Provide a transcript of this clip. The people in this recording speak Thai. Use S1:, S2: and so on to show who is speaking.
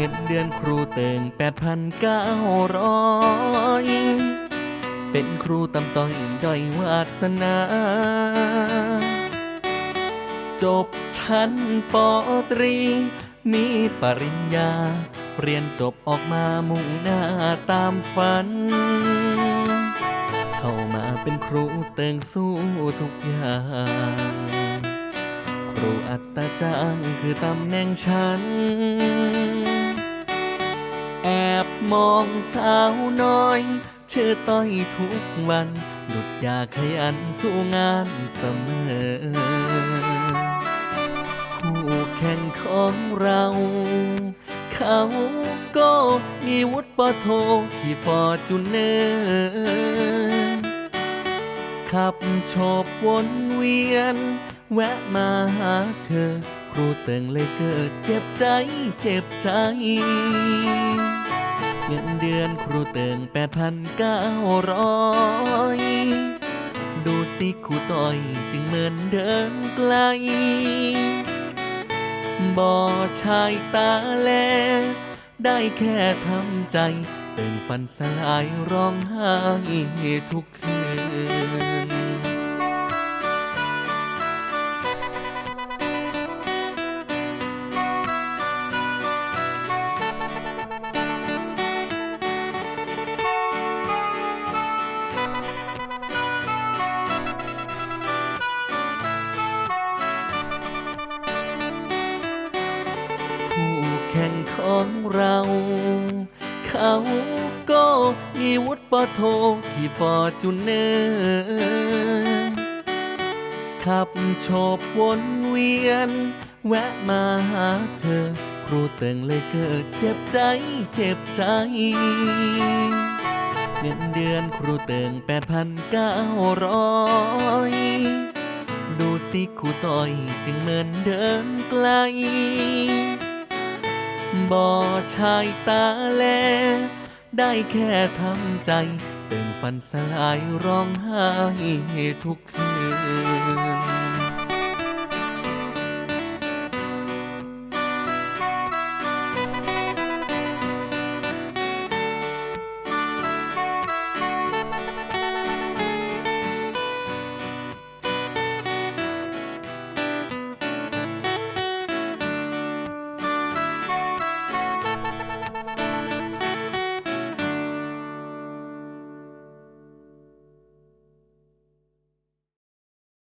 S1: งินเดือนครูเติงแปดพันเก้าร้อยเป็นครูตำต้อยด้อยวาสนา จบชั้นปตรี มีปริญญา เรียนจบออกมามุ่งหน้าตามฝัน เข้ามาเป็นครูเติงสู้ทุกอย่างครูอัตราจ้างคือตำแหน่งฉัน แอบมองสาวน้อยชื่อต้อยทุกวัน หลุดอยากขยันสู้งานเสมอ คู่แข่งของเรา เขาก็มีวุฒิปโทขี่ฟอร์จูเนอร์ขับโชบวนเวียน แวะมาหาเธอ ครูเติงเลยเกิดเจ็บใจเจ็บใจ เงินเดือนครูเติงแปดพันเก้าร้อยดูสิครูต่อยจึงเหมือนเดินไกล บ่อชายตาแล ได้แค่ทำใจเป็นฟันสลายร้องไห้ทุกคืน แข่งของเรา เขาก็มีวุฒิปโทขี่ฟอร์จูเนอร์ขับโชบวนเวียน แวะมาหาเธอ ครูเติงเลยเกิดเจ็บใจเจ็บใจเงินเดือนครูเติงแปดพันเก้าร้อยดูสิครูต่อยจึงเหมือนเดินไกล บ่ชายตาแล ได้แค่ทำใจเป็นฟันสลายร้องไห้ทุกคืน